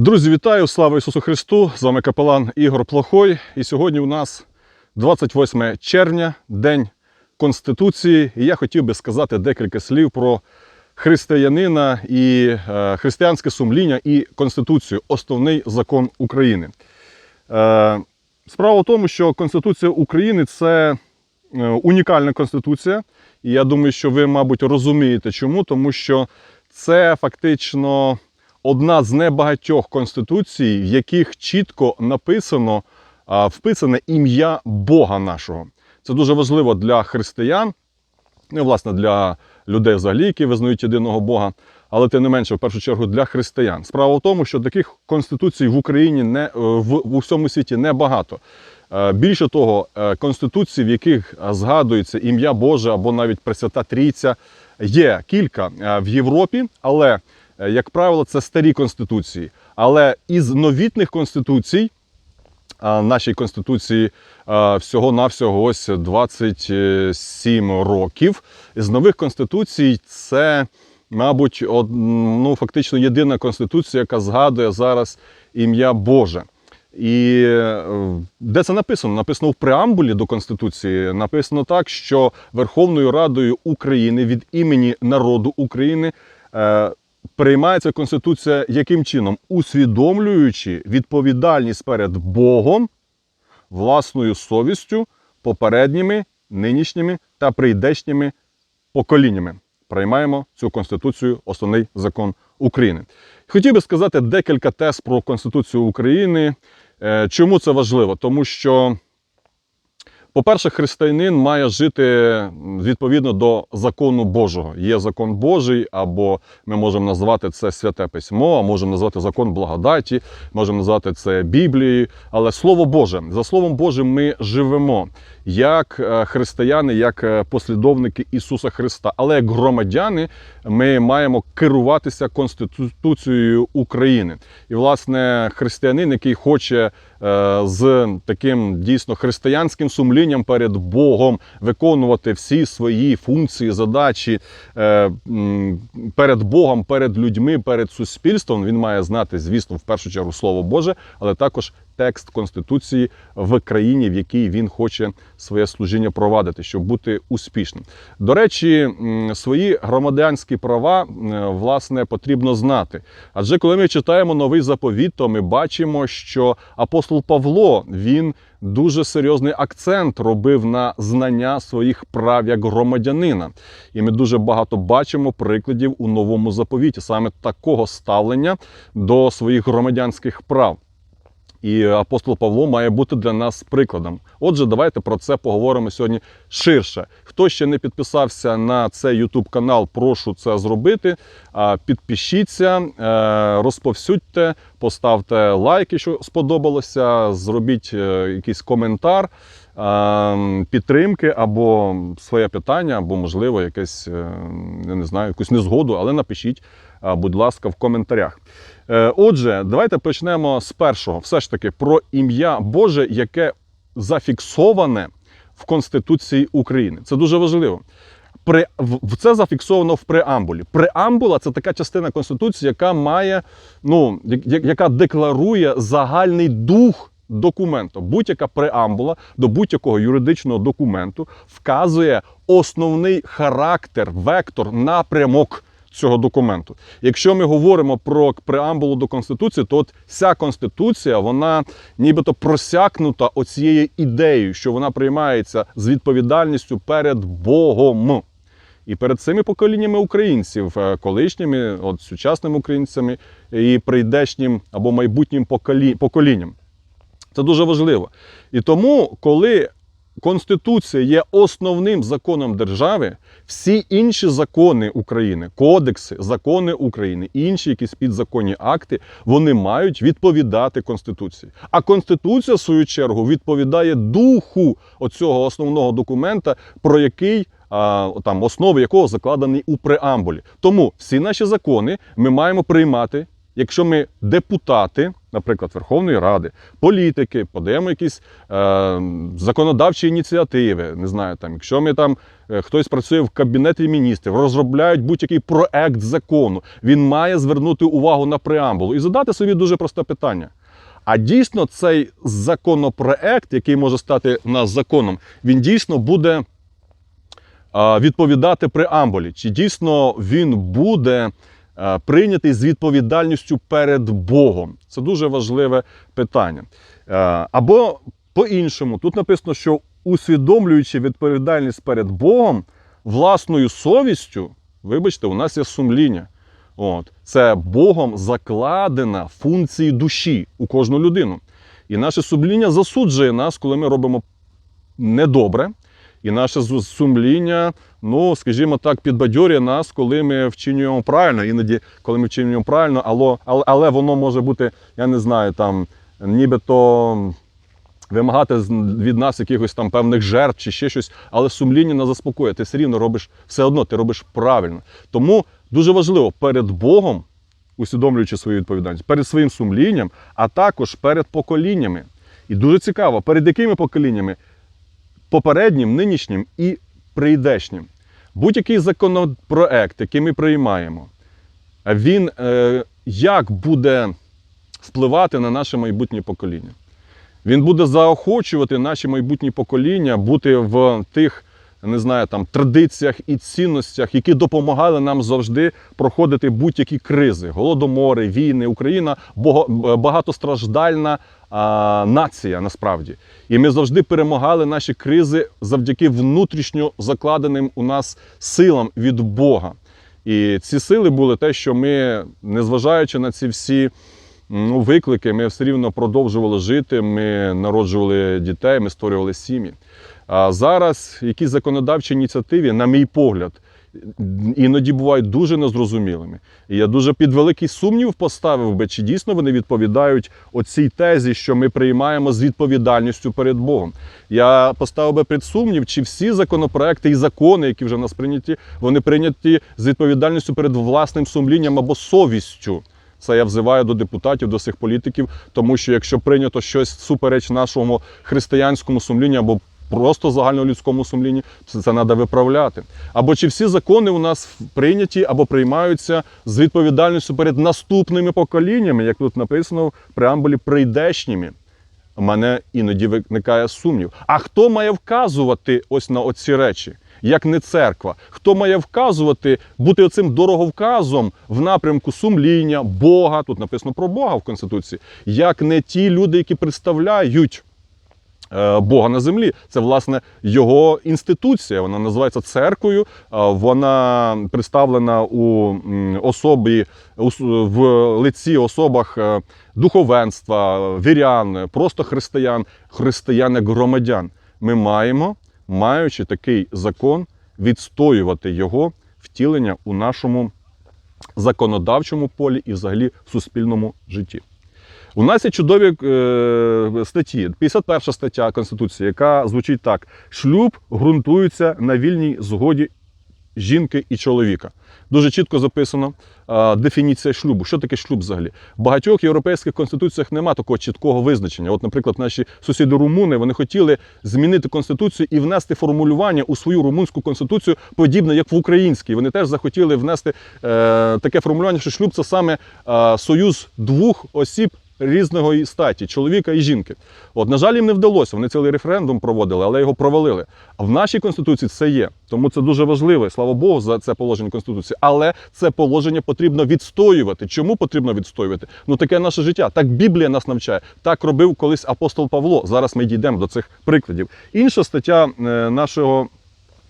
Друзі, вітаю! Слава Ісусу Христу! З вами капелан Ігор Плохой. І сьогодні у нас 28 червня, День Конституції. І я хотів би сказати декілька слів про християнина і е, християнське сумління і Конституцію, основний закон України. Е, справа в тому, що Конституція України це е, унікальна конституція. І я думаю, що ви, мабуть, розумієте чому, тому що це фактично одна з небагатьох конституцій, в яких чітко написано, вписане ім'я Бога нашого. Це дуже важливо для християн, ну, власне, для людей взагалі, які визнають єдиного Бога, але тим не менше, в першу чергу, для християн. Справа в тому, що таких конституцій в Україні не е, в, в усьому світі небагато. Е, Більше того, е, конституцій, в яких згадується ім'я Боже або навіть Пресвята Трійця, є кілька в Європі, але, як правило, це старі конституції. Але із новітних конституцій, нашій конституції всього-навсього ось 27 років. З нових конституцій це, мабуть, ну, фактично єдина конституція, яка згадує зараз ім'я Боже. І е, де це написано? Написано в преамбулі до Конституції. Написано так, що Верховною Радою України від імені народу України е, приймається Конституція яким чином? Усвідомлюючи відповідальність перед Богом, власною совістю, попередніми, нинішніми та прийдешніми поколіннями. Приймаємо цю конституцію, основний закон України. Хотів би сказати декілька тез про Конституцію України. Е, Чому це важливо? Тому що, по-перше, християнин має жити відповідно до закону Божого. Є закон Божий, або ми можемо назвати це святе письмо, а можемо назвати закон благодаті, можемо назвати це Біблією. Але Слово Боже, за Словом Божим ми живемо як е, християни, як е, послідовники Ісуса Христа. Але як громадяни ми маємо керуватися Конституцією України. І, власне, християнин, який хоче е, з таким дійсно християнським сумлінням перед Богом виконувати всі свої функції, задачі перед Богом, перед людьми, перед суспільством, він має знати, звісно, в першу чергу Слово Боже, але також текст Конституції в країні, в якій він хоче своє служіння провадити, щоб бути успішним. До речі, свої громадянські права е, власне потрібно знати. Адже коли ми читаємо новий заповіт, то ми бачимо, що апостол Павло він дуже серйозний акцент робив на знання своїх прав як громадянина. І ми дуже багато бачимо прикладів у новому заповіті, саме такого ставлення до своїх громадянських прав. І апостол Павло має бути для нас прикладом. Отже, давайте про це поговоримо сьогодні ширше. Хто ще не підписався на цей YouTube канал, прошу це зробити. Підпишіться, е, розповсюдьте, поставте лайк, якщо сподобалося, зробіть е, якийсь коментар е, підтримки або своє питання, або, можливо, якесь, я не знаю, якусь незгоду, але напишіть, будь ласка, в коментарях. Е, Отже, давайте почнемо з першого. Все ж таки про ім'я Боже, яке зафіксоване в Конституції України. Це дуже важливо. При, це зафіксовано в преамбулі. Преамбула це така частина Конституції, яка має, ну, яка декларує загальний дух документу. Будь-яка преамбула до будь-якого юридичного документу вказує основний характер, вектор, напрямок цього документу. Якщо ми говоримо про преамбулу до Конституції, то от вся Конституція, вона нібито просякнута оцією ідеєю, що вона приймається з відповідальністю перед Богом. І перед цими поколіннями українців, е, колишніми, от сучасними українцями і прийдешнім або майбутнім поколінням. Це дуже важливо. І тому, коли Конституція є основним законом держави, всі інші закони України, кодекси, закони України, інші якісь підзаконні акти, вони мають відповідати Конституції. А Конституція, в свою чергу, відповідає духу оцього основного документа, про який там основи якого закладені у преамбулі. Тому всі наші закони ми маємо приймати, якщо ми депутати наприклад, Верховної Ради, політики, подаємо якісь е, законодавчі ініціативи. Не знаю, там, якщо ми там е, хтось працює в кабінеті міністрів, розробляють будь-який проект закону, він має звернути увагу на преамбулу і задати собі дуже просте питання. А дійсно цей законопроект, який може стати у нас законом, він дійсно буде відповідати преамбулі? Чи дійсно він буде прийнятий з відповідальністю перед Богом? Це дуже важливе питання. Або по-іншому, тут написано, що усвідомлюючи відповідальність перед Богом, власною совістю, вибачте, у нас є сумління. От. Це Богом закладена функції душі у кожну людину. І наше сумління засуджує нас, коли ми робимо недобре. І наше сумління, ну, скажімо так, підбадьорює нас, коли ми вчинюємо правильно. Іноді, коли ми вчинюємо правильно, але, але, але воно може бути, я не знаю, там, нібито вимагати від нас якихось там певних жертв чи ще щось, але сумління нас заспокоює. Ти все рівно робиш все одно, ти робиш правильно. Тому дуже важливо перед Богом, усвідомлюючи свою відповідальність, перед своїм сумлінням, а також перед поколіннями. І дуже цікаво, перед якими поколіннями? Попереднім, нинішнім і прийдешнім. Будь-який законопроект, який ми приймаємо, він е, як буде впливати на наше майбутнє покоління? Він буде заохочувати наші майбутні покоління бути в тих, не знаю, там традиціях і цінностях, які допомагали нам завжди проходити будь-які кризи, голодомори, війни. Україна багатостраждальна а, нація насправді. І ми завжди перемагали наші кризи завдяки внутрішньо закладеним у нас силам від Бога. І ці сили були те, що ми, незважаючи на ці всі ну, виклики, ми все рівно продовжували жити, ми народжували дітей, ми створювали сім'ї. А зараз якісь законодавчі ініціативи, на мій погляд, іноді бувають дуже незрозумілими. І я дуже під великий сумнів поставив би, чи дійсно вони відповідають оцій тезі, що ми приймаємо з відповідальністю перед Богом. Я поставив би під сумнів, чи всі законопроекти і закони, які вже в нас прийняті, вони прийняті з відповідальністю перед власним сумлінням або совістю. Це я взиваю до депутатів, до всіх політиків, тому що якщо прийнято щось супереч нашому християнському сумлінню або просто загальнолюдському сумлінні, це, треба виправляти. Або чи всі закони у нас прийняті або приймаються з відповідальністю перед наступними поколіннями, як тут написано в преамбулі прийдешніми. У мене іноді виникає сумнів. А хто має вказувати ось на оці речі? Як не церква, хто має вказувати, бути оцим дороговказом в напрямку сумління, Бога, тут написано про Бога в Конституції, як не ті люди, які представляють Бога на землі. Це власне його інституція. Вона називається церквою. е, Вона представлена у особі в лиці особах е, духовенства, вірян, просто християн, християн як громадян. Ми маємо, маючи такий закон, відстоювати його втілення у нашому законодавчому полі і взагалі в суспільному житті. У нас є чудові е, статті. 51 стаття Конституції, яка звучить так: шлюб ґрунтується на вільній згоді жінки і чоловіка. Дуже чітко записано е, дефініція шлюбу. Що таке шлюб взагалі? В багатьох європейських конституціях немає такого чіткого визначення. От, наприклад, наші сусіди румуни вони хотіли змінити конституцію і внести формулювання у свою румунську конституцію, подібне як в українській. Вони теж захотіли внести е, таке формулювання, що шлюб це саме е, союз двох осіб. Різного статі, чоловіка і жінки. От, на жаль, їм не вдалося. Вони цілий референдум проводили, але його провалили. А в нашій конституції це є. Тому це дуже важливо. Слава Богу, за це положення конституції. Але це положення потрібно відстоювати. Чому потрібно відстоювати? Ну таке наше життя. Так Біблія нас навчає. Так робив колись апостол Павло. Зараз ми дійдемо до цих прикладів. Інша стаття е, нашого.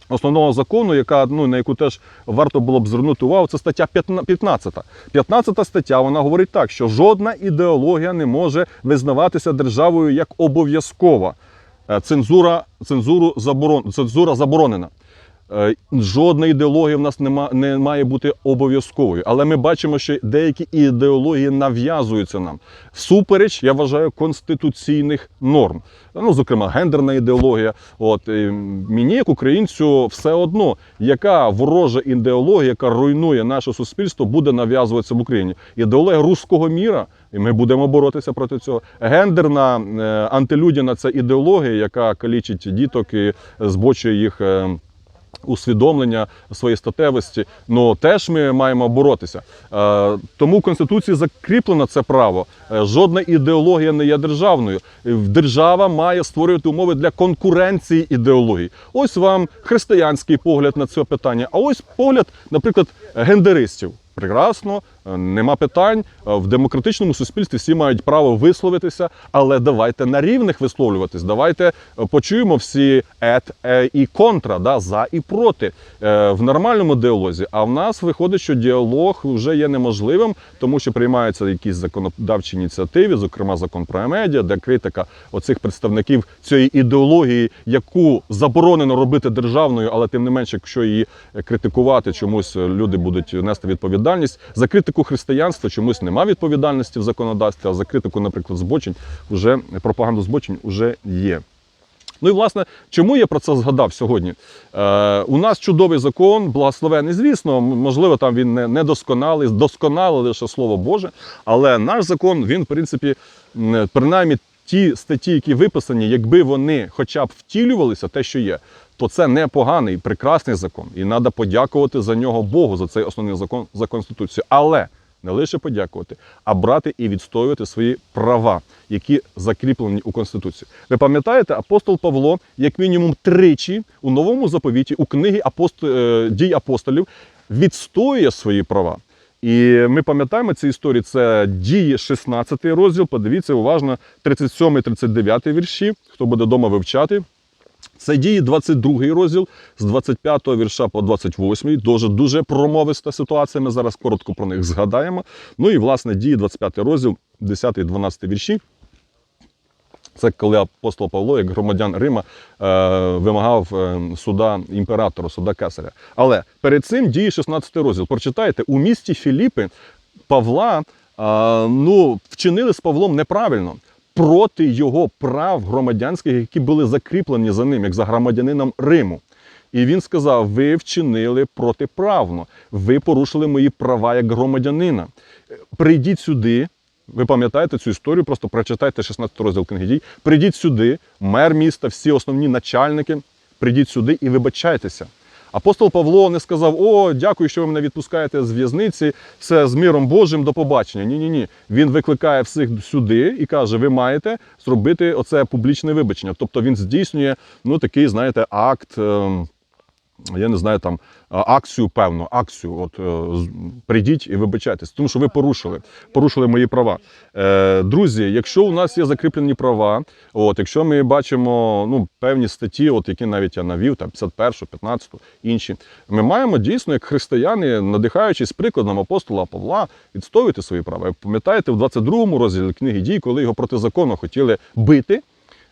Основного закону, яка ну на яку теж варто було б звернути увагу, це стаття 15. 15 стаття вона говорить так, що жодна ідеологія не може визнаватися державою як обов'язкова. Е, Цензура, цензуру заборон, цензура заборонена. Е, Жодна ідеологія в нас нема, не має бути обов'язковою. Але ми бачимо, що деякі ідеології нав'язуються нам всупереч, я вважаю, конституційних норм. Ну, зокрема, гендерна ідеологія. От е, мені, як українцю, все одно, яка ворожа ідеологія, яка руйнує наше суспільство, буде нав'язуватися в Україні. Ідеологія руського міра і ми будемо боротися проти цього. Гендерна е, антилюдяна це ідеологія, яка калічить діток і збочує їх. Усвідомлення своєї статевості, ну теж ми маємо боротися. Е, тому в Конституції закріплено це право. Е, жодна ідеологія не є державною. Держава має створювати умови для конкуренції ідеологій. Ось вам християнський погляд на це питання, а ось погляд, наприклад, гендеристів. Прекрасно, нема питань. Е, В демократичному суспільстві всі мають право висловитися, але давайте на рівних висловлюватись. Давайте е, почуємо всі ет е, і контра, да, за і проти е, в нормальному діалозі. А в нас виходить, що діалог вже є неможливим, тому що приймаються якісь законодавчі ініціативи, зокрема закон про медіа, де критика оцих представників цієї ідеології, яку заборонено робити державною, але тим не менше, якщо її е, критикувати, чомусь е, люди будуть нести відповідальність. За критику християнства чомусь нема відповідальності в законодавстві, а за критику, наприклад, збочень, вже пропаганду збочень вже є. Ну і власне, чому я про це згадав сьогодні? Е, у нас чудовий закон, благословений, звісно, можливо, там він не, не досконалий, досконале лише слово Боже. Але наш закон, він, в принципі, принаймні ті статті, які виписані, якби вони хоча б втілювалися, те, що є, то це непоганий, прекрасний закон. І треба подякувати за нього Богу, за цей основний закон за Конституцію. Але не лише подякувати, а брати і відстоювати свої права, які закріплені у Конституції. Ви пам'ятаєте, апостол Павло, як мінімум тричі у новому заповіті, у книгі апост... е, дій апостолів, відстоює свої права. І ми пам'ятаємо ці історії. Це дії 16 розділ. Подивіться уважно, 37-39 вірші. Хто буде вдома вивчати. Це дії 22 розділ з 25 вірша по 28. Дуже дуже промовиста ситуація. Ми зараз коротко про них згадаємо. Ну і власне дії 25 розділ, 10-12 вірші. Це коли апостол Павло, як громадян Рима, е, вимагав е, суда імператора, суда кесаря. Але перед цим діє 16 розділ. Прочитайте, у місті Філіпи Павла е, ну, вчинили з Павлом неправильно проти його прав громадянських, які були закріплені за ним, як за громадянином Риму. І він сказав: ви вчинили протиправно, ви порушили мої права як громадянина. Прийдіть сюди. Ви пам'ятаєте цю історію, просто прочитайте 16 розділ книги дій. Прийдіть сюди, мер міста, всі основні начальники, прийдіть сюди і вибачайтеся. Апостол Павло не сказав: О, дякую, що ви мене відпускаєте з в'язниці, все з миром Божим, до побачення. Ні, ні, ні. Він викликає всіх сюди і каже: ви маєте зробити оце публічне вибачення. Тобто він здійснює ну, такий, знаєте, акт. ем, я не знаю, там акцію, певну, акцію. От е, прийдіть і вибачайтесь, тому що ви порушили, порушили мої права. Е, друзі, якщо у нас є закріплені права, от якщо ми бачимо ну, певні статті, от які навіть я навів, там 51, 15, інші, ми маємо дійсно, як християни, надихаючись прикладом апостола Павла, відстоювати свої права. Пам'ятаєте, в 22 му розділі книги дій, коли його протизаконно хотіли бити.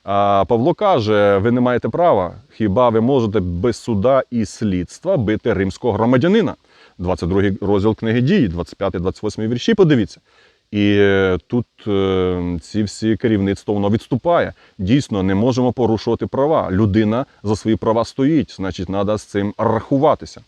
А Павло каже: ви не маєте права. Хіба ви можете без суда і слідства бити римського громадянина? 22 розділ книги дії, 25-28 вірші. Подивіться. І е, тут е, ці всі керівництво воно відступає. Дійсно, не можемо порушувати права. Людина за свої права стоїть, значить, треба з цим рахуватися.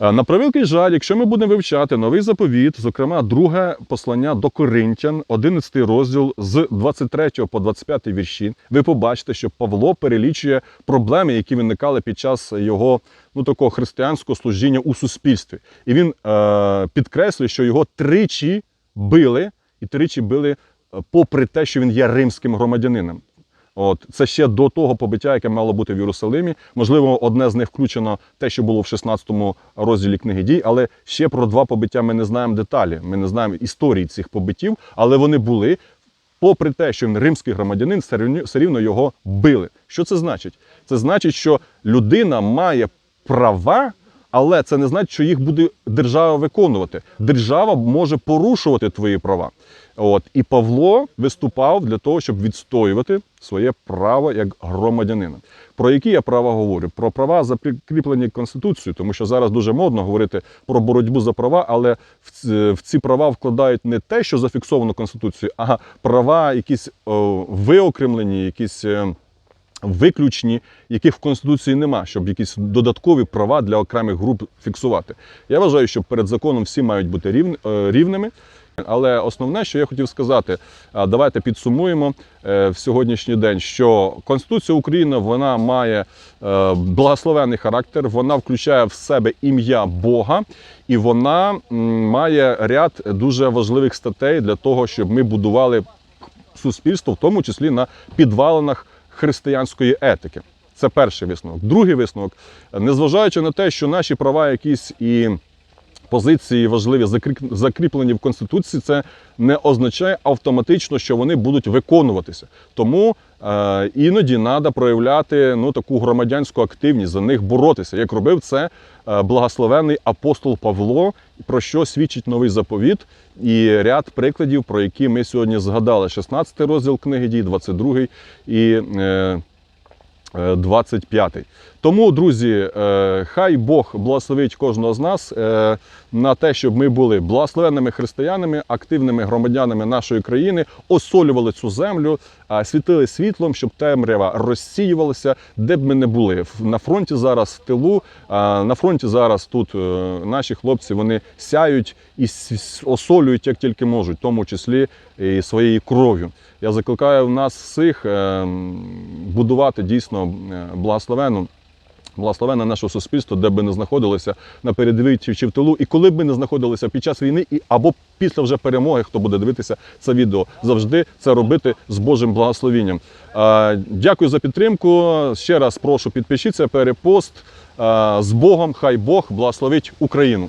Е, На превеликий жаль, якщо ми будемо вивчати новий заповіт, зокрема, друге послання до Коринтян, 11 розділ з 23 по 25 вірші, ви побачите, що Павло перелічує проблеми, які виникали під час його ну такого християнського служіння у суспільстві. І він е, підкреслює, що його тричі били, і тричі били, е, попри те, що він є римським громадянином. От це ще до того побиття, яке мало бути в Єрусалимі. Можливо, одне з них включено те, що було в 16 розділі книги дій, але ще про два побиття ми не знаємо деталі. Ми не знаємо історії цих побиттів, але вони були. Попри те, що він римський громадянин, все рівно- його били. Що це значить? Це значить, що людина має права, але це не значить, що їх буде держава виконувати. Держава може порушувати твої права. От і Павло виступав для того, щоб відстоювати своє право як громадянина. Про які я права говорю? Про права закріплені Конституцією, тому що зараз дуже модно говорити про боротьбу за права, але в в ці права вкладають не те, що зафіксовано Конституцією, а права якісь о, виокремлені, якісь. е, Виключні, яких в Конституції нема, щоб якісь додаткові права для окремих груп фіксувати. Я вважаю, що перед законом всі мають бути рівн- е, рівними. Але основне, що я хотів сказати, давайте підсумуємо е, в сьогоднішній день, що Конституція України вона має е, благословенний характер, вона включає в себе ім'я Бога, і вона має ряд дуже важливих статей для того, щоб ми будували суспільство, в тому числі на підвалинах християнської етики. Це перший висновок. Другий висновок, незважаючи на те, що наші права якісь і позиції важливі закріп- закріплені в Конституції, це не означає автоматично, що вони будуть виконуватися. Тому е, іноді треба проявляти ну, таку громадянську активність, за них боротися, як робив це е, благословенний апостол Павло, про що свідчить новий заповіт і ряд прикладів, про які ми сьогодні згадали: 16 розділ книги дій, 22 і. Е, 25. Тому, друзі, е, хай Бог благословить кожного з нас е, на те, щоб ми були благословенними християнами, активними громадянами нашої країни, осолювали цю землю, світили світлом, щоб темрява розсіювалася, де б ми не були. На фронті зараз в тилу, на фронті зараз тут е, наші хлопці вони сяють і осолюють як тільки можуть, в тому числі і своєю кров'ю. Я закликаю нас всіх е, будувати дійсно е, благословену. Благословенне наше суспільство, де б ми не знаходилися на передовій чи в тилу, і коли б не знаходилися під час війни, і або після вже перемоги, хто буде дивитися це відео, завжди це робити з Божим благословінням. Е, Дякую за підтримку. Ще раз прошу підпишіться, перепост. З Богом, хай Бог благословить Україну.